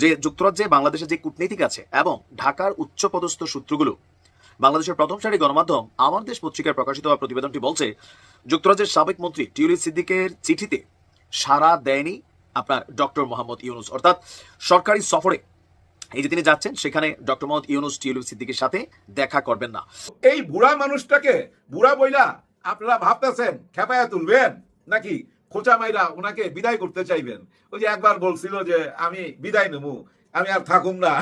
যে যুক্তরাজ্যে বাংলাদেশে যে কূটনীতিক আছে এবং ঢাকার উচ্চপদস্থ সূত্রগুলো, বাংলাদেশের প্রথম সারি গণমাধ্যম আমার দেশ পত্রিকায় প্রকাশিত হওয়া প্রতিবেদনটি বলছে, যুক্তরাজ্যের সাবেক মন্ত্রী টিউলিপ সিদ্দিকের চিঠিতে সাড়া দেয়নি আপনার ডক্টর মোহাম্মদ ইউনুস। অর্থাৎ সরকারি সফরে এই যে তিনি যাচ্ছেন, সেখানে ডক্টর মোহাম্মদ ইউনুস টিউলিপ সিদ্দিকের সাথে দেখা করবেন না। এই বুড়া মানুষটাকে, বুড়া বইলা আপনারা ভাবতেছেন, খেপায়া তুলবেন নাকি? খোঁচা মাইরা ওনাকে বিদায় করতে চাইবেন। ওই যে একবার বলছিল যে, আমি বিদায় নেব, আমি আর থাকুম না।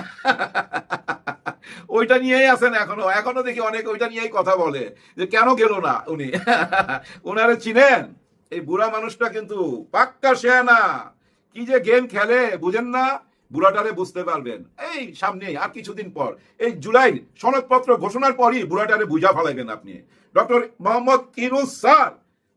ওইটা নিয়েই আছেন এখনও। এখনও দেখি অনেক ওইটা নিয়েই কথা বলে, যে কেন গেল না উনি? ওনারে চিনেন? এই বুড়া মানুষটা কিন্তু পাক্কা শেয়ানা কি যে গেম খেলে, বুঝেন না? বুড়াটারে বুঝতে পারবেন। এই সামনে আর কিছুদিন পর, এই জুলাই সনদপত্র ঘোষণার পরই বুড়াটারে বুঝা ফেলাইবেন আপনি। Doctor Mohammad Yunus sir.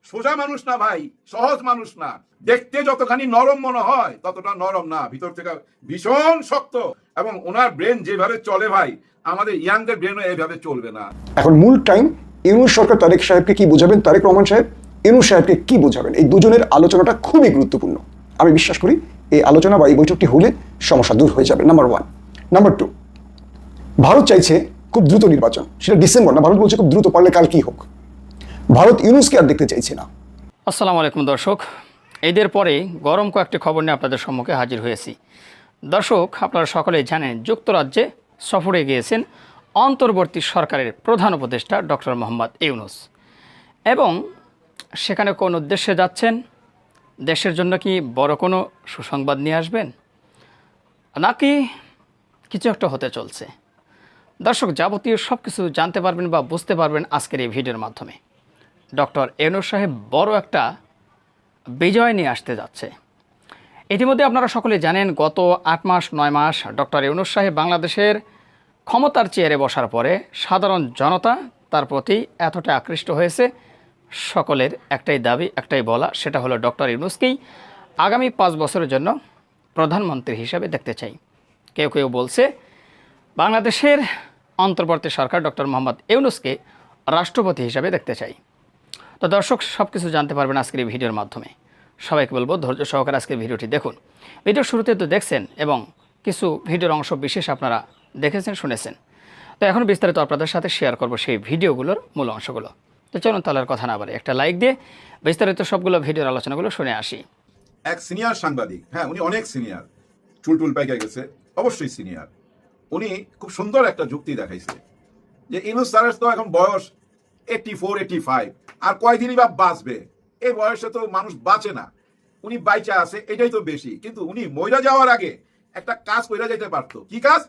সোজা মানুষ না ভাই, সহজ মানুষ না। দেখতে যতখানি নরম মনে হয়, ততটা নরম না। ভিতর থেকে ভীষণ শক্ত। এবং ওনার ব্রেন যেভাবে চলে ভাই, আমাদের ইয়াংদের ব্রেনও এইভাবে চলবে না। এখন মূল টাইম ইউনুস সরকার তারেক সাহেবকে কি বোঝাবেন? তারেক রহমান সাহেব ইউনুস সাহেবকে কি বোঝাবেন? এই দুজনের আলোচনাটা খুবই গুরুত্বপূর্ণ। আমি বিশ্বাস করি, এই আলোচনা বা এই বৈঠকটি হলে সমস্যা দূর হয়ে যাবে। Number one number two Bharat চাইছে খুব দ্রুত নির্বাচন। সেটা ডিসেম্বর না, ভারত বলছে খুব দ্রুত পারলে কাল কি হোক। ভারত ইউনুসকে আর দেখতে চাইছে না। আসসালামু আলাইকুম দর্শক। এদের পরে গরম কয়েকটি খবর নিয়ে আপনাদের সম্মুখে হাজির হয়েছি। দর্শক, আপনারা সকলেই জানেন যুক্তরাজ্যে সফরে গিয়েছেন অন্তর্বর্তী সরকারের প্রধান উপদেষ্টা ডক্টর মোহাম্মদ ইউনুস। এবং সেখানে কোন উদ্দেশ্যে যাচ্ছেন? দেশের জন্য কি বড় কোনো সুসংবাদ নিয়ে আসবেন? নাকি কিছু একটা হতে চলছে? দর্শক, যাবতীয় সব কিছু জানতে পারবেন বা বুঝতে পারবেন আজকের এই ভিডিওর মাধ্যমে। ডক্টর এনুর সাহেব বড় একটা বিজয় নিয়ে আসতে যাচ্ছে। ইতিমধ্যে আপনারা সকলে জানেন, গত আট মাস, নয় মাস ডক্টর ইউনুস সাহেব বাংলাদেশের ক্ষমতার চেয়ারে বসার পরে সাধারণ জনতা তার প্রতি এতটা আকৃষ্ট হয়েছে। সকলের একটাই দাবি, একটাই বলা, সেটা হলো ডক্টর ইউনুসকেই আগামী পাঁচ বছরের জন্য প্রধানমন্ত্রী হিসাবে দেখতে চাই। কেউ কেউ বলছে, বাংলাদেশের অন্তর্বর্তী সরকার ডক্টর মোহাম্মদ ইউনুসকে রাষ্ট্রপতি হিসাবে দেখতে চাই। তো দর্শক সব কিছু জানতে পারবেন আজকের এই ভিডিওর মাধ্যমে। সবাইকে বলব ধৈর্য সহকারে আজকের ভিডিওটি দেখুন। ভিডিওর শুরুতে তো দেখছেন এবং কিছু ভিডিওর অংশ বিশেষ আপনারা দেখেছেন, শুনেছেন। তো এখন বিস্তারিত আপনাদের সাথে শেয়ার করব সেই ভিডিওগুলোর মূল অংশগুলো। তো চলুন তাহলে কথা না বারে একটা লাইক দিয়ে বিস্তারিত সবগুলো ভিডিওর আলোচনাগুলো শুনে আসি। এক সিনিয়র সাংবাদিক হ্যাঁ উনি অনেক সিনিয়র চুল টুল পাইকা গেছে, অবশ্যই সিনিয়র উনি খুব সুন্দর একটা যুক্তি দেখাইছে। যে ইনুস স্যারের তো এখন বয়স এইটটি ফোর এইটটি ফাইভ আর কয়দিনই বা বাঁচবে? এই বয়সে তো মানুষ বাঁচে না। উনি বাইচা আছে, এটাই তো বেশি। কিন্তু উনি মইরা যাওয়ার আগে একটা কাজ কইরা যেতে পারতো। কি কাজ?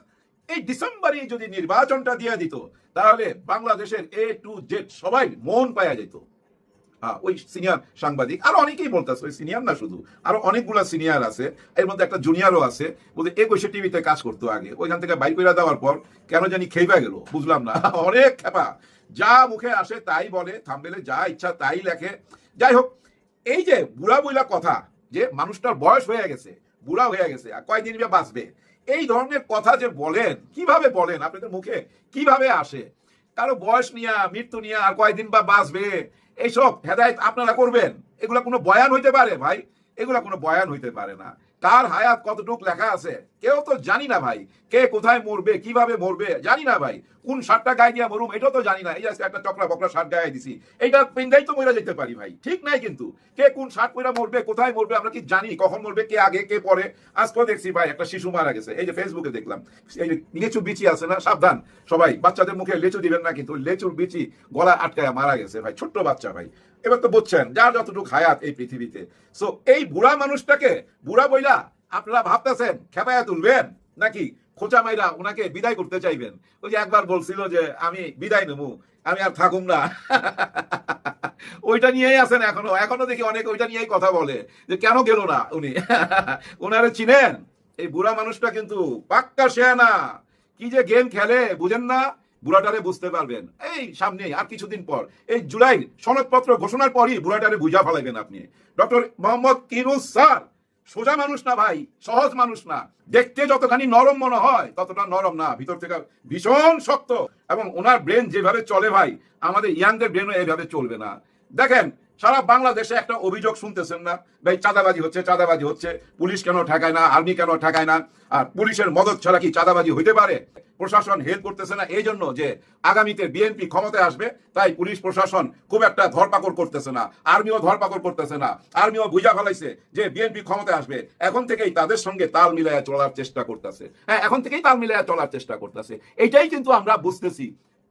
এই ডিসেম্বরে যদি নির্বাচনটা দিয়ে দিত, তাহলে বাংলাদেশের এ টু জেড সবাই মন পাওয়া যেত ওই সিনিয়র সাংবাদিক, আরও অনেকেই বলতেছে, ওই সিনিয়র না শুধু, আরও অনেকগুলা সিনিয়র আছে, এর মধ্যে একটা জুনিয়রও আছে বলতে এ একুশে টিভিতে কাজ করতো আগে, ওইখান থেকে বাইক করে দেওয়ার পর কেন জানি খেইবা গেল, বুঝলাম না। অনেক খেপা। যা মুখে আসে তাই বলে থামবেলে যা ইচ্ছা তাই লেখে। যাই হোক, এই যে বুড়া বুড়া কথা যে মানুষটার বয়স হয়ে গেছে, বুড়া হয়ে গেছে, আর কয়দিন বা বাঁচবে, এই ধরনের কথা যে বলেন, কীভাবে বলেন আপনাদের মুখে? কীভাবে আসে? কারও বয়স নিয়ে, মৃত্যু নিয়ে আর কয়দিন বা বাঁচবে, এইসব হেদায়ত আপনারা করবেন। এগুলা কোনো বয়ান হইতে পারে ভাই, এগুলা কোনো বয়ান হইতে পারে না। কার হায়াত কতটুক লেখা আছে? কেউ তো জানি না ভাই, কে কোথায় মরবে, কীভাবে মরবে, জানি না ভাই। কোন শার্টটা গায়ে দিয়া মরুম, এটাও তো জানি না। এই আজকে একটা চকরা বকরা শার্ট গায়ে দিছি, এইটা পিন্দাই তো মরে যেতে পারি ভাই, ঠিক নাই কিন্তু। কে কোন শার্ট পরে মরবে, কোথায় মরবে, আমরা কি জানি, কখন মরবে, কে আগে, কে পরে। আজকেও দেখছি ভাই, একটা শিশু মারা গেছে, এই যে ফেসবুকে দেখলাম। এই লেচু বিচি আছে না, সাবধান। সবাই, বাচ্চাদের মুখে লেচু দিবেন না কিন্তু, লেচুর বিচি গলা আটকায় মারা গেছে ভাই, ছোট্ট বাচ্চা ভাই। এবার তো বুঝছেন, যার যতটুকু হায়াত এই পৃথিবীতে। সো এই বুড়া মানুষটাকে, বুড়া বইলা আপনারা ভাবতেছেন, খেপায়া তুলবেন? নাকি খোঁচা মাইরা ওনাকে বিদায় করতে চাইবেন? ওই যে একবার বলছিল যে, আমি বিদায় নেব, আমি আর থাকুম না। ওইটা নিয়েই আছেন এখনও। এখনও দেখি অনেক ওইটা নিয়েই কথা বলে, যে কেন গেল না উনি? ওনারে চিনেন? এই বুড়া মানুষটা কিন্তু পাক্কা শেয়ানা কি যে গেম খেলে, বুঝেন না? বুড়াটারে বুঝতে পারবেন। এই সামনে আর কিছুদিন পর, এই জুলাই সনদপত্র ঘোষণার পরই বুড়াটারে বুঝা ফেলাইবেন আপনি। Doctor Mohammad Yunus sir. সোজা মানুষ না ভাই, সহজ মানুষ না। দেখতে যতখানি নরম মনে হয়, ততটা নরম না। ভিতর থেকে ভীষণ শক্ত এবং ওনার ব্রেন যেভাবে চলে ভাই, আমাদের ইয়াংদের ব্রেনও এইভাবে চলবে না। দেখেন, সারা বাংলাদেশে একটা অভিযোগ শুনতেছেন না? ভাই, চাঁদাবাজি হচ্ছে চাঁদাবাজি হচ্ছে। পুলিশ কেন ঠেকায় না? আর্মি কেন ঠেকায় না? আর পুলিশের মদত ছাড়া কি চাঁদাবাজি হইতে পারে? প্রশাসন হেল্প করতেছে না, এই জন্য যে আগামীতে বিএনপি ক্ষমতায় আসবে, তাই পুলিশ প্রশাসন খুব একটা ধরপাকড় করতেছে না, আর্মিও ধরপাকড় করতেছে না, আর্মিও বুঝা ফেলাইছে যে বিএনপি ক্ষমতায় আসবে, এখন থেকেই তাদের সঙ্গে তাল মিলাইয়া চলার চেষ্টা করতেছে। হ্যাঁ এখন থেকেই তাল মিলাইয়া চলার চেষ্টা করতেছে। এটাই কিন্তু আমরা বুঝতেছি।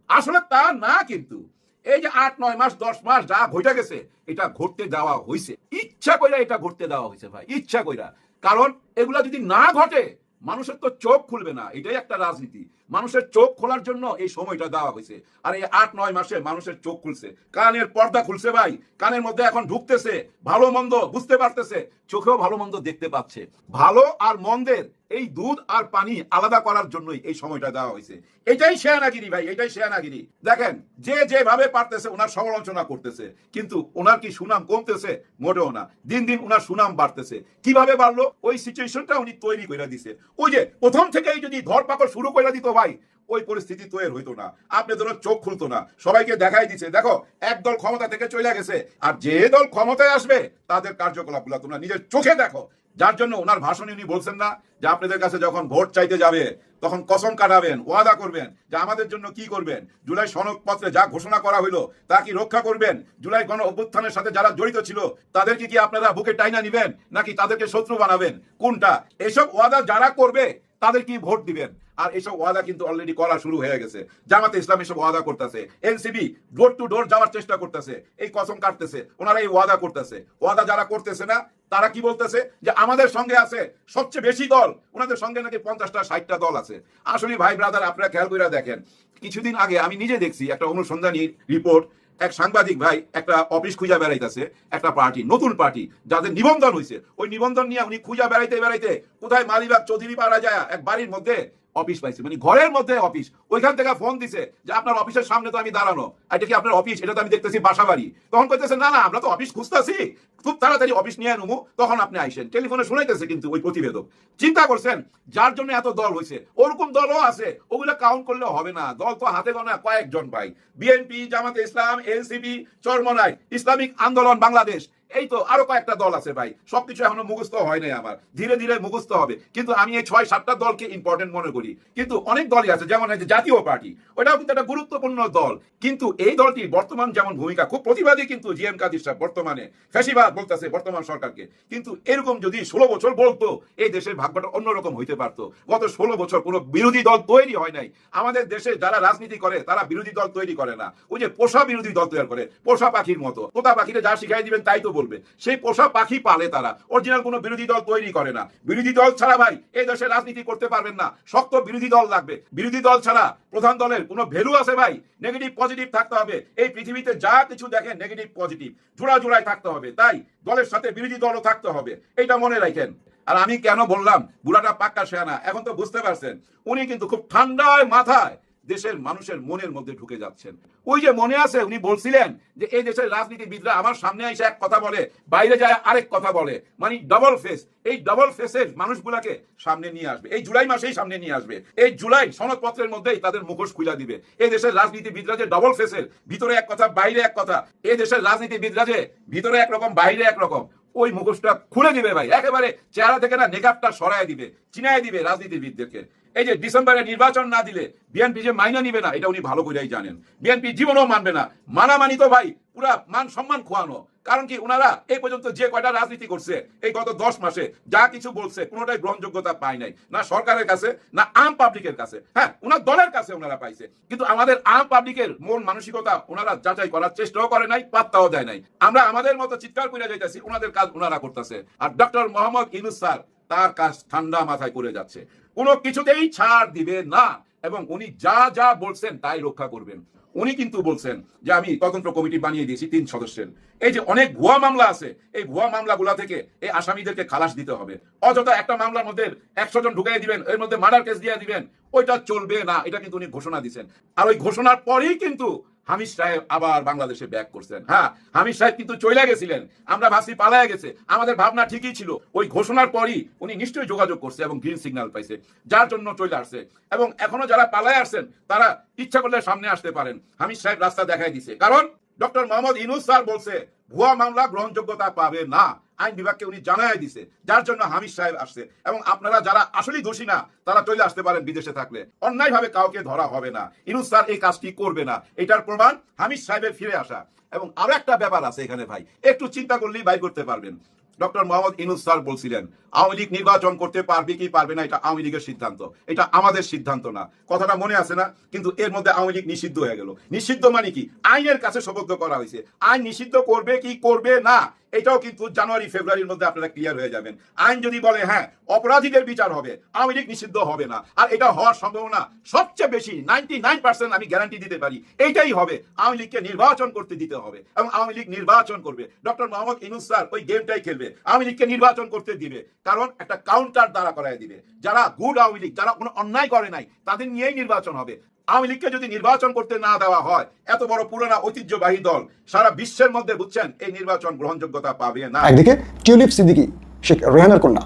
আসলে তা না কিন্তু। এই যে আট, নয় মাস, দশ মাস যা ঘটে গেছে, এটা ঘটতে দেওয়া হয়েছে ইচ্ছা কইরা এটা ঘটতে দেওয়া হয়েছে ভাই, ইচ্ছা কইরা। কারণ এগুলা যদি না ঘটে, মানুষের তো চোখ খুলবে না। এটাই একটা রাজনীতি। মানুষের চোখ খোলার জন্য এই সময়টা দেওয়া হয়েছে। আর এই আট, নয় মাসে মানুষের চোখ খুলছে। কানের পর্দা খুলছে ভাই। কানের মধ্যে এখন ঢুকতেছে। ভালো মন্দ বুঝতে পারতেছে। চোখেও ভালো মন্দ দেখতে পাচ্ছে। ভালো আর মন্দের এই দুধ আর পানি আলাদা করার জন্যই এই সময়টা দেওয়া হয়েছে। এটাই শেয়ানাগিরি ভাই, এটাই শেয়ানাগিরি দেখেন, যে যেভাবে পারতেছে ওনার সমালোচনা করতেছে, কিন্তু ওনার কি সুনাম কমতেছে? মোটেও না। দিন দিন ওনার সুনাম বাড়তেছে। কীভাবে বাড়লো? ওই সিচুয়েশনটা উনি তৈরি করে দিছে। ওই যে প্রথম থেকেই যদি ধরপাকড় শুরু করে দিত ভাই ওই পরিস্থিতি তৈরি হইতো না। আপনি ধরো চোখ খুলতো না। সবাইকে দেখাই দিচ্ছে দেখো, এক দল ক্ষমতা থেকে চলে গেছে, আর যে দল ক্ষমতায় আসবে, তাদের কার্যকলাপগুলো তোমরা নিজের চোখে দেখো। যার জন্য ওনার ভাষণে উনি বলছেন না যে আপনাদের কাছে যখন ভোট চাইতে যাবে, তখন কসম কাটাবেন, ওয়াদা করবেন যে আমাদের জন্য কি করবেন, জুলাই সনদপত্রে যা ঘোষণা করা হলো তা কি রক্ষা করবেন? জুলাই গণ অভ্যুত্থানের সাথে যারা জড়িত ছিল, তাদেরকে কি আপনারা বুকে টাইনা নিবেন, নাকি তাদেরকে শত্রু বানাবেন? কোনটা? এসব ওয়াদা যারা করবে, তাদের কি ভোট দিবেন? আর এসব ওয়াদা কিন্তু অলরেডি করা শুরু হয়ে গেছে। জামাতে ইসলাম এসব ওয়াদা করতেছে। এনসিবি ডোর টু ডোর যাওয়ার চেষ্টা করতেছে। এই কসম কাটতেছে। ওনারা এই ওয়াদা করতেছে। ওয়াদা যারা করতেছে না, তারা কি বলতেছে? যে আমাদের সঙ্গে আছে সবচেয়ে বেশি দল। ওনাদের সঙ্গে নাকি পঞ্চাশটা, ষাটটা দল আছে। আসলে ভাই ব্রাদার আপনারা খেয়াল করে দেখেন, কিছুদিন আগে আমি নিজে দেখছি একটা অনুসন্ধানী রিপোর্ট এক সাংবাদিক ভাই একটা অফিস খুঁজা বেড়াইতেছে, একটা পার্টি নতুন পার্টি যাদের নিবন্ধন হয়েছে ওই নিবন্ধন নিয়ে উনি খুঁজা বেড়াইতে বেড়াইতে কোথায় মালিবাগ চৌধুরী পাড়া যায় এক বাড়ির মধ্যে অফিস পাইছে। মানে ঘরের মধ্যে অফিস ওইখান থেকে ফোন দিছে যে, আপনার অফিসের সামনে তো আমি দাঁড়ানো। এটা কি আপনার অফিস এটা তো আমি দেখতেছি বাসা বাড়ি তখন কইতেছে, না না, আমরা তো অফিস খুঁজতেছি। খুব তাড়াতাড়ি অফিস নিয়ে নেব তখন আপনি আইসেন। টেলিফোনে শুনাইতেছে কিন্তু ওই প্রতিবেদক। চিন্তা করছেন, যার জন্য এত দল হয়েছে ওরকম দলও আছে, ওগুলো কাউন্ট করলে হবে না। দল তো হাতে গোনা কয়েকজন ভাই। বিএনপি, জামাতে ইসলাম, এনসিপি, চরমনাই, ইসলামিক আন্দোলন, বাংলাদেশ। এই তো আরও কয়েকটা দল আছে ভাই। সবকিছু এখনও মুখস্থ হয় নাই আমার। ধীরে ধীরে মুখস্থ হবে। কিন্তু আমি এই ছয়, সাতটা দলকে ইম্পর্টেন্ট মনে করি। কিন্তু অনেক দলই আছে, যেমন যে জাতীয় পার্টি। ওটাও কিন্তু একটা গুরুত্বপূর্ণ দল। কিন্তু এই দলটি বর্তমান যেমন ভূমিকা, খুব প্রতিবাদী কিন্তু জি এম কাদির সাহেব বর্তমানে। ফ্যাসিবাদ বলতেছে বর্তমান সরকারকে। কিন্তু এরকম যদি ষোলো বছর বলতো, এই দেশের ভাগ্যটা অন্যরকম হইতে পারতো। গত ষোলো বছর কোনো বিরোধী দল তৈরি হয় নাই। আমাদের দেশে যারা রাজনীতি করে, তারা বিরোধী দল তৈরি করে না। ওই যে পোষা বিরোধী দল তৈরি করে, পোষা পাখির মতো। তোতা পাখিরে যা শিখাই দিবেন তাই তো বলবে। সেই পোষা পাখি পালে তারা। অরিজিনাল কোনো বিরোধী দল তৈরি করে না। বিরোধী দল ছাড়া ভাই, এই দেশে রাজনীতি করতে পারবেন না। শক্ত বিরোধী দল লাগবে। বিরোধী দল ছাড়া প্রধান দলের কোনো ভ্যালু আছে ভাই? নেগেটিভ পজিটিভ থাকতে হবে। এই পৃথিবীতে যা কিছু দেখেন নেগেটিভ পজিটিভ জোড়া জোড়ায় থাকতে হবে। তাই দলের সাথে বিরোধী দলও থাকতে হবে। এটা মনে রাখেন। আর আমি কেন বললাম, বুড়াটা পাক্কা শেয়ানা এখন তো বুঝতে পারছেন। উনি কিন্তু খুব ঠান্ডায় মাথায় দেশের মানুষের মনের মধ্যে ঢুকে যাচ্ছেন। ওই যে মনে আছে, উনি বলছিলেন যে, এই দেশের রাজনীতিবিদরা আমার সামনে এসে এক কথা বলে, বাইরে যায় আরেক কথা বলে। মানে ডবল ফেস এই ডবল ফেসের মানুষগুলাকে সামনে নিয়ে আসবে। এই জুলাই মাসেই সামনে নিয়ে আসবে। এই জুলাই সনদপত্রের মধ্যেই তাদের মুখোশ খুলে দিবে। এই দেশের রাজনীতিবিদরা যে ডবল ফেসের ভিতরে এক কথা, বাইরে এক কথা, এই দেশের রাজনীতিবিদরা যে ভিতরে একরকম, বাইরে একরকম, ওই মুখোশটা খুলে দিবে ভাই। একেবারে চেহারা থেকে না নেকাবটা সরায় দিবে, চিনায় দিবে রাজনীতিবিদদেরকে। এই যে ডিসেম্বরে নির্বাচন না দিলে বিএনপি যে মাইনা নিবে না, এটা উনি ভালো করেই জানেন। বিএনপি জীবনও মানবে না। মানামানি তো ভাই, পুরা মান সম্মান খোয়ানো। কারণ কি ওনারা এই পর্যন্ত যে কয়টা রাজনীতি করছে, এই গত দশ মাসে যা কিছু বলছে, কোনোটাই গ্রহণযোগ্যতা পায় নাই। না সরকারের কাছে, না আম পাবলিকের কাছে। হ্যাঁ ওনার দলের কাছে ওনারা পাইছে। কিন্তু আমাদের আম পাবলিকের মন মানসিকতা ওনারা যাচাই করার চেষ্টাও করে নাই, পাত্তাও দেয় নাই। আমরা আমাদের মতো চিৎকার করে যাইতেছি ওনাদের কাজ ওনারা করতেছে। আর ডক্টর মোহাম্মদ ইনুস স্যার, তার কাজ ঠান্ডা মাথায় করে যাচ্ছে। কোনো কিছুতেই ছাড় দিবে না। এবং উনি যা যা বলছেন তাই রক্ষা করবেন। উনি কিন্তু বলছেন যে আমি তদন্ত কমিটি বানিয়ে দিয়েছি তিন সদস্যের। এই যে অনেক ভুয়া মামলা আছে, এই ভুয়া মামলাগুলা থেকে এই আসামিদেরকে খালাস দিতে হবে। অযথা একটা মামলার মধ্যে একশো জন ঢুকাই দিবেন, এর মধ্যে মার্ডার কেস দিয়ে দিবেন, ওইটা চলবে না, এটা কিন্তু উনি ঘোষণা দিচ্ছেন আর ওই ঘোষণার পরেই কিন্তু হামিদ সাহেব আবার বাংলাদেশে ব্যাক করছেন। হ্যাঁ হামিদ সাহেব কিন্তু চলে গেছিলেন। আমরা ভাবছি পালায় গেছে। আমাদের ভাবনা ঠিকই ছিল। ওই ঘোষণার পরই উনি নিশ্চয়ই যোগাযোগ করছে এবং গ্রিন সিগন্যাল পাইছে। যার জন্য চলে আসছে। এবং এখনও যারা পালায় আসছেন, তারা ইচ্ছা করলে সামনে আসতে পারেন। হামিদ সাহেব রাস্তা দেখাই দিছে। কারণ ডক্টর মোহাম্মদ ইনুস স্যার বলছে ভুয়া মামলা গ্রহণযোগ্যতা পাবে না। আইন বিভাগকে উনি জানাই দিছে। যার জন্য হামিদ সাহেব আসছে। এবং আপনারা যারা আসলেই দোষী না, তারা চলে আসতে পারেন বিদেশে থাকলে। অন্যায় ভাবে কাউকে ধরা হবে না। ইনুস স্যার এই কাজটি করবে না। এটার প্রমাণ হামিদ সাহেবের ফিরে আসা। এবং আরও একটা ব্যাপার আছে এখানে ভাই। একটু চিন্তা করলেই বাই করতে পারবেন। ডক্টর মোহাম্মদ ইনুস স্যার বলছিলেন, আওয়ামী লীগ নির্বাচন করতে পারবে কি পারবে না, এটা আওয়ামী লীগের সিদ্ধান্ত। এটা আমাদের সিদ্ধান্ত না। কথাটা মনে আছে না, কিন্তু এর মধ্যে আওয়ামী লীগ নিষিদ্ধ হয়ে গেল। নিষিদ্ধ মানে কি? আইনের কাছে সবদ্ধ করা হয়েছে। আইন নিষিদ্ধ করবে কি করবে না? এটাও কিন্তু জানুয়ারি, ফেব্রুয়ারির মধ্যে আপনারা ক্লিয়ার হয়ে যাবেন। আইন যদি বলে হ্যাঁ অপরাধীদের বিচার হবে, আওয়ামী লীগ নিষিদ্ধ হবে না। আর এটা হওয়ার সম্ভাবনা সবচেয়ে বেশি নাইনটি নাইন পার্সেন্ট আমি গ্যারান্টি দিতে পারি এইটাই হবে আওয়ামী লীগকে নির্বাচন করতে দিতে হবে এবং আওয়ামী লীগ নির্বাচন করবে। ডক্টর মোহাম্মদ ইনুস স্যার ওই গেমটাই খেলবে, আওয়ামী লীগকে নির্বাচন করতে দিবে, কারণ একটা কাউন্টার দ্বারা করায় দিবে। যারা গুড আওয়ামী লীগ, যারা কোনো অন্যায় করে নাই, তাদের নিয়েই নির্বাচন হবে। আওয়ামী লীগকে যদি নির্বাচন করতে না দেওয়া হয়, এত বড় পুরোনো ঐতিহ্যবাহী দল সারা বিশ্বের মধ্যে বুঝছেন, এই নির্বাচন গ্রহণযোগ্যতা পাবে না। একদিকে টিউলিপ সিদ্দিকি, শেখ রেহানার কন্যা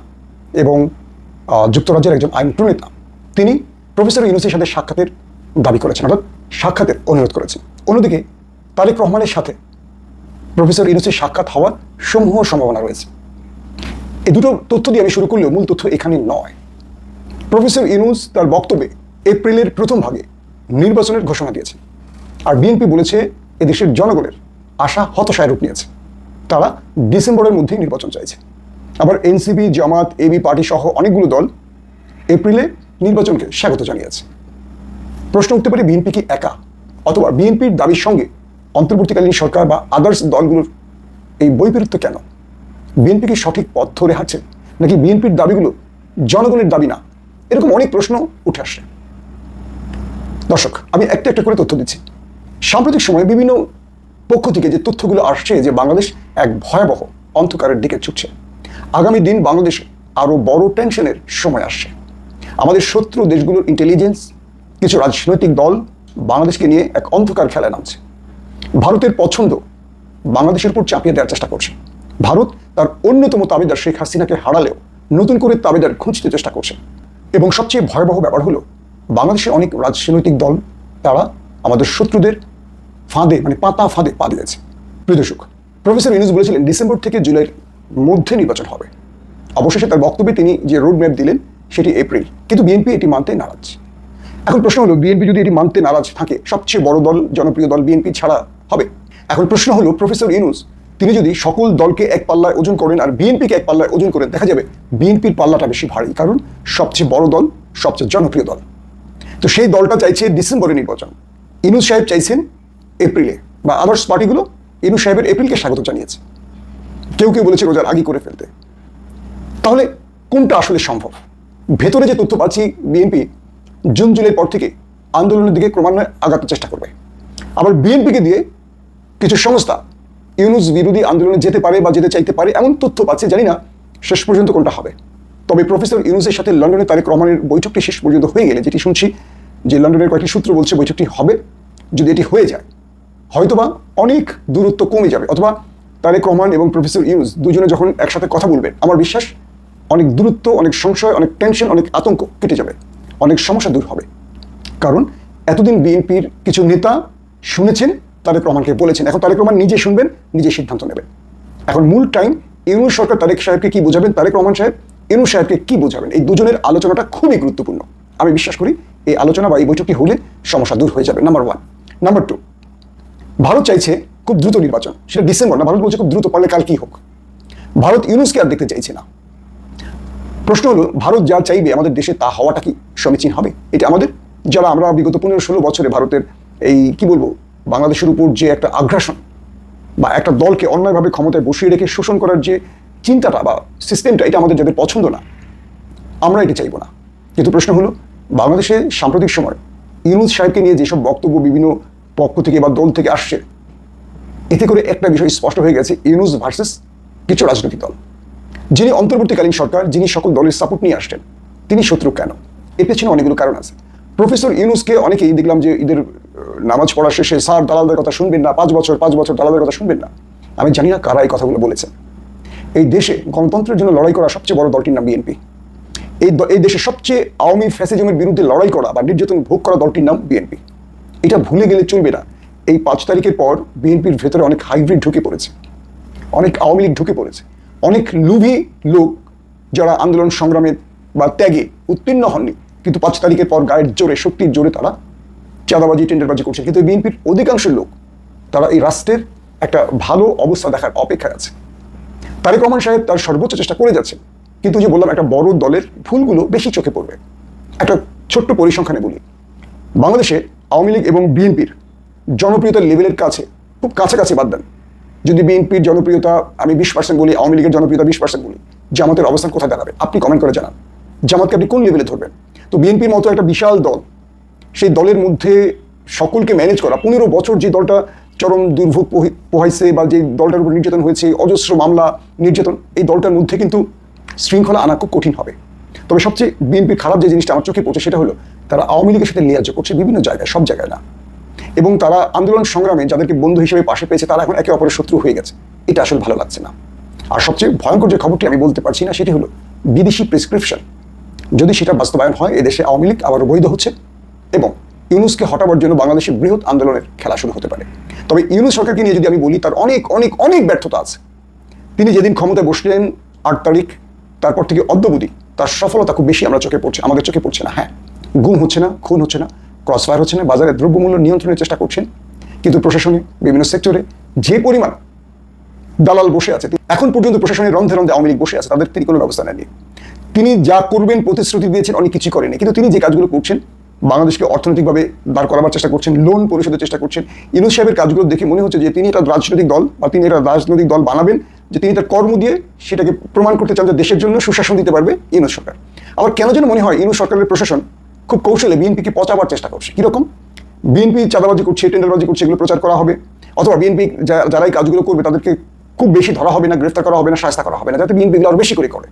এবং যুক্তরাজ্যের একজন আইন প্রণেতা, তিনি প্রফেসর ইউনুসের সাথে সাক্ষাতের দাবি করেছেন, অর্থাৎ সাক্ষাতের অনুরোধ করেছেন। অন্যদিকে তারেক রহমানের সাথে প্রফেসর ইউনুসের সাক্ষাৎ হওয়ার সমূহ সম্ভাবনা রয়েছে। এই দুটো তথ্য দিয়ে আমি শুরু করলেও মূল তথ্য এখানে নয়। প্রফেসর ইউনুস তার বক্তব্যে এপ্রিলের প্রথম ভাগে নির্বাচনের ঘোষণা দিয়েছে। আর বিএনপি বলেছে এদেশের জনগণের আশা হতাশায় রূপ নিয়েছে। তারা ডিসেম্বরের মধ্যেই নির্বাচন চাইছে। আবার এনসিপি, জামাত, এবি, পার্টি সহ অনেকগুলো দল এপ্রিলে নির্বাচনকে স্বাগত জানিয়েছে। প্রশ্ন উঠতে পারে বিএনপি কি একা? অথবা বিএনপির দাবির সঙ্গে অন্তর্বর্তীকালীন সরকার বা আদার্স দলগুলোর এই বৈপরীত্য কেন? বিএনপি কি সঠিক পথ ধরে হাঁটছে, নাকি বিএনপির দাবিগুলো জনগণের দাবি না? এরকম অনেক প্রশ্ন উঠে আসছে দর্শক, আমি একটা একটা করে তথ্য দিচ্ছি। সাম্প্রতিক সময়ে বিভিন্ন পক্ষ থেকে যে তথ্যগুলো আসছে যে বাংলাদেশ এক ভয়াবহ অন্ধকারের দিকে ছুটছে, আগামী দিন বাংলাদেশে আরও বড় টেনশনের সময় আসছে। আমাদের শত্রু দেশগুলোর ইন্টেলিজেন্স কিছু রাজনৈতিক দল বাংলাদেশকে নিয়ে এক অন্ধকার খেলায় নামছে। ভারতের পছন্দ বাংলাদেশের উপর চাপিয়ে দেওয়ার চেষ্টা করছে। ভারত তার অন্যতম তাবেদার শেখ হাসিনাকে হারালেও নতুন করে তাবেদার খুঁজতে চেষ্টা করছে। এবং সবচেয়ে ভয়াবহ ব্যাপার হলো বাংলাদেশের অনেক রাজনৈতিক দল, তারা আমাদের শত্রুদের ফাঁদে মানে পাতা ফাঁদে পা দিয়েছে। প্রিয় দর্শক, প্রফেসর ইউনুস বলেছিলেন, ডিসেম্বর থেকে জুলাইয়ের মধ্যে নির্বাচন হবে। অবশেষে তার বক্তব্যে তিনি যে রোড ম্যাপ দিলেন, সেটি এপ্রিল। কিন্তু বিএনপি এটি মানতে নারাজ। এখন প্রশ্ন হলো, বিএনপি যদি এটি মানতে নারাজ থাকে, সবচেয়ে বড় দল, জনপ্রিয় দল বিএনপি ছাড়া হবে? এখন প্রশ্ন হলো, প্রফেসর ইউনুস, তিনি যদি সকল দলকে এক পাল্লায় ওজন করেন আর বিএনপিকে এক পাল্লায় ওজন করেন, দেখা যাবে বিএনপির পাল্লাটা বেশি ভারী। কারণ সবচেয়ে বড় দল, সবচেয়ে জনপ্রিয় দল। তো সেই দলটা চাইছে ডিসেম্বরে নির্বাচন। ইনুস সাহেব চাইছেন এপ্রিলে, বা আদার্স পার্টিগুলো ইনুস সাহেবের এপ্রিলকে স্বাগত জানিয়েছে। কেউ কেউ বলেছে রোজার আগে করে ফেলতে। তাহলে কোনটা আসলে সম্ভব? ভেতরে যে তথ্য পাচ্ছি, বিএনপি জুন জুলাই পর থেকে আন্দোলনের দিকে ক্রমান্বয়ে আগাতে চেষ্টা করবে। আবার বিএনপিকে দিয়ে কিছু সংস্থা ইউনুস বিরোধী আন্দোলনে যেতে পারে বা যেতে চাইতে পারে, এমন তথ্য পাচ্ছে, জানি না শেষ পর্যন্ত কোনটা হবে। তবে প্রফেসর ইউনুসের সাথে লন্ডনে তারেক রহমানের বৈঠকটি শেষ পর্যন্ত হয়ে গেলে যেটি শুনছি যে লন্ডনের কয়েকটি সূত্র বলছে বৈঠকটি হবে যদি এটি হয়ে যায়। হয়তোবা অনেক দূরত্ব কমে যাবে, অথবা তারেক রহমান এবং প্রফেসর ইউনুস দুজনে যখন একসাথে কথা বলবেন, আমার বিশ্বাস অনেক দূরত্ব, অনেক সংশয়, অনেক টেনশন অনেক আতঙ্ক কেটে যাবে, অনেক সমস্যা দূর হবে। কারণ এতদিন বিএনপির কিছু নেতা শুনেছেন, তারেক রহমানকে বলেছেন। এখন তারেক রহমান নিজে শুনবেন, নিজে সিদ্ধান্ত নেবেন। এখন মূল টাইম ইউনুস সরকার তারেক সাহেবকে কি বোঝাবেন? তারেক রহমান সাহেব ইউনুস সাহেবকে কি বোঝাবেন? এই দুজনের আলোচনাটা খুবই গুরুত্বপূর্ণ। আমি বিশ্বাস করি এই আলোচনা বা এই বৈঠকটি হলে সমস্যা দূর হয়ে যাবে। Number one number two Bharat চাইছে খুব দ্রুত নির্বাচন। সেটা ডিসেম্বর না, ভারত বলছে খুব দ্রুত, পারলে কাল কি হোক। ভারত ইউনুসকে আর দেখতে চাইছে না। প্রশ্ন হলো, ভারত যা চাইবে আমাদের দেশে তা হওয়াটা কি সমীচীন হবে? এটা আমাদের। যারা আমরা বিগত পনেরো ষোলো বছরে ভারতের এই, কি বলব, বাংলাদেশের উপর যে একটা আগ্রাসন বা একটা দলকে অন্যায়ভাবে ক্ষমতায় বসিয়ে রেখে শোষণ করার যে চিন্তাটা বা সিস্টেমটা এটা আমাদের যাদের পছন্দ না, আমরা এটা চাইব না। কিন্তু প্রশ্ন হলো, বাংলাদেশে সাম্প্রতিক সময় ইউনুস সাহেবকে নিয়ে যেসব বক্তব্য বিভিন্ন পক্ষ থেকে বা দল থেকে আসছে, এতে করে একটা বিষয় স্পষ্ট হয়ে গেছে, ইউনুস ভার্সেস কিছু রাজনৈতিক দল। যিনি অন্তর্বর্তীকালীন সরকার, যিনি সকল দলের সাপোর্ট নিয়ে আসছেন, তিনি শত্রু কেন? এর পেছনে অনেকগুলো কারণ আছে। প্রফেসর ইউনুসকে অনেকেই দেখলাম যে ঈদের নামাজ পড়া শেষে, স্যার, দালালদের কথা শুনবেন না, পাঁচ বছর পাঁচ বছর দালালদের কথা শুনবেন না। আমি জানি না কারা এই কথাগুলো বলেছেন। এই দেশে গণতন্ত্রের জন্য লড়াই করা সবচেয়ে বড় দলটির নাম বিএনপি। এই এই দেশে সবচেয়ে আওয়ামী ফ্যাসিজমের বিরুদ্ধে লড়াই করা বা নির্যাতন ভোগ করা দলটির নাম বিএনপি। এটা ভুলে গেলে চলবে না। এই পাঁচ তারিখের পর বিএনপির ভেতরে অনেক হাইব্রিড ঢুকে পড়েছে। অনেক আওয়ামী লীগ ঢুকে পড়েছে। অনেক লুভি লোক যারা আন্দোলন সংগ্রামে বা ত্যাগে উত্তীর্ণ হননি, কিন্তু পাঁচ তারিখের পর গায়ের জোরে, শক্তির জোরে তারা চাঁদাবাজি, টেন্ডারবাজি করছে। কিন্তু বিএনপির অধিকাংশ লোক, তারা এই রাষ্ট্রের একটা ভালো অবস্থা দেখার অপেক্ষায় আছে। তারেক রহমান সাহেব তার সর্বোচ্চ চেষ্টা করে যাচ্ছেন কিন্তু যে বললাম, একটা বড় দলের ভুলগুলো বেশি চোখে পড়বে। একটা ছোট্ট পরিসংখ্যানে বলি। বাংলাদেশে আওয়ামী লীগ এবং বিএনপির জনপ্রিয়তার লেভেলের কাছে খুব কাছাকাছি বাদ দেন। যদি বিএনপির জনপ্রিয়তা আমি বিশ পার্সেন্ট বলি, আওয়ামী লীগের জনপ্রিয়তা বিশ পার্সেন্ট বলি, জামাতের অবস্থান কোথায় দাঁড়াবে? আপনি কমেন্ট করে জানান। জামাতকে আপনি কোন লেভেলে ধরবেন? তো বিএনপির মতো একটা বিশাল দল, সেই দলের মধ্যে সকলকে ম্যানেজ করা, পনেরো বছর যে দলটা চরম দুর্ভোগ পোহি- পোহাইছে বা যে দলটার উপর নির্যাতন হয়েছে অজস্র মামলা, নির্যাতন, এই দলটার মধ্যে কিন্তু শৃঙ্খলা আনা খুব কঠিন হবে। তবে সবচেয়ে বিএনপির খারাপ যে জিনিসটা আমার চোখে পড়ছে সেটা হলো, তারা আওয়ামী লীগের সাথে লিয়াজ করছে বিভিন্ন জায়গায়, সব জায়গায় না। এবং তারা আন্দোলন সংগ্রামে যাদেরকে বন্ধু হিসেবে পাশে পেয়েছে, তারা এখন একে অপরের শত্রু হয়ে গেছে। এটা আসলে ভালো লাগছে না। আর সবচেয়ে ভয়ঙ্কর যে খবরটি আমি বলতে পারছি না, সেটি হলো বিদেশি প্রেসক্রিপশন। যদি সেটা বাস্তবায়ন হয়, এদেশে আওয়ামী লীগ আবার বৈধ হচ্ছে এবং ইউনুসকে হটাবার জন্য বাংলাদেশের বৃহৎ আন্দোলনের খেলা শুরু হতে পারে। তবে ইউনুস সরকারকে নিয়ে যদি আমি বলি, তার অনেক অনেক অনেক ব্যর্থতা আছে। তিনি যেদিন ক্ষমতায় বসলেন আট তারিখ, তারপর থেকে অদ্যবধি তার সফলতা খুব বেশি আমরা চোখে পড়ছে, আমাদের চোখে পড়ছে না। হ্যাঁ গুম হচ্ছে না, খুন হচ্ছে না ক্রস ফায়ার হচ্ছে না, বাজারে দ্রব্যমূল্য নিয়ন্ত্রণের চেষ্টা করছেন, কিন্তু প্রশাসনে, বিভিন্ন সেক্টরে যে পরিমাণ দালাল বসে আছে এখন পর্যন্ত প্রশাসনের রন্ধে রন্ধে আওয়ামী লীগ বসে আছে, তাদের তিনি কোনো ব্যবস্থা নেননি। তিনি যা করবেন, প্রতিশ্রুতি দিয়েছেন, অনেক কিছু করেনি কিন্তু তিনি যে কাজগুলো করছেন বাংলাদেশকে অর্থনৈতিকভাবে দাঁড় করাবার চেষ্টা করছেন লোন পরিশোধের চেষ্টা করছেন। ইউনুস সাহেবের কাজগুলো দেখে মনে হচ্ছে যে তিনি একটা রাজনৈতিক দল বা তিনি একটা রাজনৈতিক দল বানাবেন, যে তিনি তার কর্ম দিয়ে সেটাকে প্রমাণ করতে চান যে দেশের জন্য সুশাসন দিতে পারবে ইউনুস সরকার। আবার কেন যেন মনে হয় ইউনুস সরকারের প্রশাসন খুব কৌশলে বিএনপিকে পচাবার চেষ্টা করছে। কীরকম? বিএনপি চাঁদাবাজি করছে, টেন্ডারবাজি করছে, এগুলো প্রচার করা হবে। অথবা বিএনপি যারা এই কাজগুলো করবে তাদেরকে খুব বেশি ধরা হবে না, গ্রেফতার করা হবে না শাস্তা করা হবে না, যাতে বিএনপি আরও বেশি করে করে।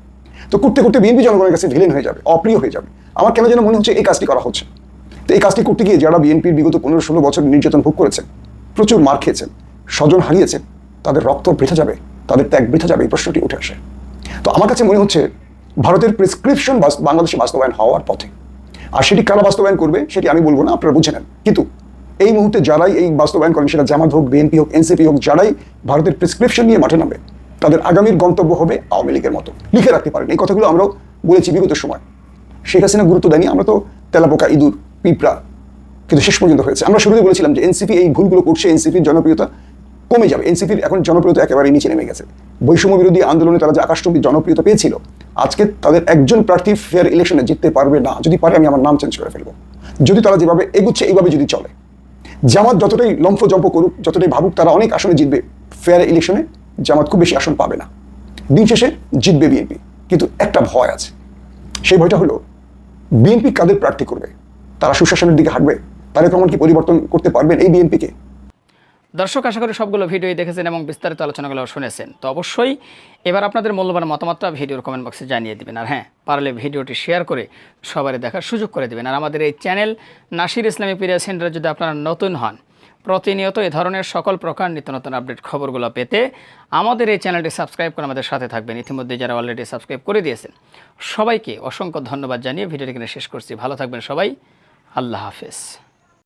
তো করতে করতে বিএনপি জনগণের কাছে ভিলেন হয়ে যাবে, অপ্রিয় হয়ে যাবে। আমার কেন যেন মনে হচ্ছে এই কাজটি করা হচ্ছে? তো এই কাজটি করতে গিয়ে যারা বিএনপির বিগত পনেরো ষোলো বছর নির্যাতন ভোগ করেছেন, প্রচুর মার খেয়েছেন, স্বজন হারিয়েছেন, তাদের রক্ত বৃথা যাবে, তাদের ত্যাগ বৃথা যাবে, এই প্রশ্নটি উঠে আসে। তো আমার কাছে মনে হচ্ছে ভারতের প্রেসক্রিপশন বাংলাদেশে বাস্তবায়ন হওয়ার পথে। আর সেটি কারা বাস্তবায়ন করবে, সেটি আমি বলব না, আপনারা বুঝে নেন। কিন্তু এই মুহূর্তে যারাই এই বাস্তবায়ন করেন, সেটা জামাত হোক, বিএনপি হোক, এনসিপি হোক, যারাই ভারতের প্রেসক্রিপশন নিয়ে মাঠে নামবে তাদের আগামীর গন্তব্য হবে আওয়ামী লীগের মতো। লিখে রাখতে পারেন। এই কথাগুলো আমরাও বলেছি বিগত সময়। শেখ হাসিনা গুরুত্ব দেয়নি। আমরা তো তেলাপোকা, ইঁদুর, পিঁপড়া কিন্তু শেষ পর্যন্ত হয়েছে। আমরা শুরুতে বলেছিলাম যে এনসিপি এই ভুলগুলো করছে, এনসিপির জনপ্রিয়তা কমে যাবে। এনসিপির এখন জনপ্রিয়তা একেবারে নিচে নেমে গেছে। বৈষম্য বিরোধী আন্দোলনে তারা যে আকাশচম্বী জনপ্রিয়তা পেয়েছিল, আজকে তাদের একজন প্রার্থী ফেয়ার ইলেকশনে জিততে পারবে না। যদি পারে, আমি আমার নাম চেঞ্জ করে ফেলব। যদি তারা যেভাবে এগুচ্ছে, এইভাবে যদি চলে। জামাত যতটাই লম্ফ জম্প করুক, যতটাই ভাবুক, তারা অনেক আসনে জিতবে ফেয়ার ইলেকশনে জামাত খুব বেশি আসন পাবে না। দিন শেষে জিতবে বিএনপি, কিন্তু একটা ভয় আছে। সেই ভয়টা হলো, বিএনপি কাদের প্রার্থী করবে? তারা সুশাসনের দিকে হাঁটবে? তারেক রহমান কি পরিবর্তন করতে পারবেন এই বিএনপিকে? দর্শক, আশা করি সবগুলো ভিডিওই দেখেছেন এবং বিস্তারিত আলোচনাগুলো শুনেছেন। তো অবশ্যই এবার আপনাদের মূল্যবান মতামতটা ভিডিওর কমেন্ট বক্সে জানিয়ে দিবেন। আর হ্যাঁ পারলে ভিডিওটি শেয়ার করে সবারই দেখার সুযোগ করে দেবেন। আর আমাদের এই চ্যানেল নাসির ইসলামী পিরিয়া সেন্টারে যদি আপনারা নতুন হন প্রতিনিয়ত এ ধরনের সকল প্রকার নিত্য নতুন আপডেট খবরগুলো পেতে আমাদের এই চ্যানেলটি সাবস্ক্রাইব করে আমাদের সাথে থাকবেন। ইতিমধ্যে যারা অলরেডি সাবস্ক্রাইব করে দিয়েছেন, সবাইকে অসংখ্য ধন্যবাদ জানিয়ে ভিডিওটি এখানে শেষ করছি। ভালো থাকবেন সবাই। আল্লাহ হাফেজ।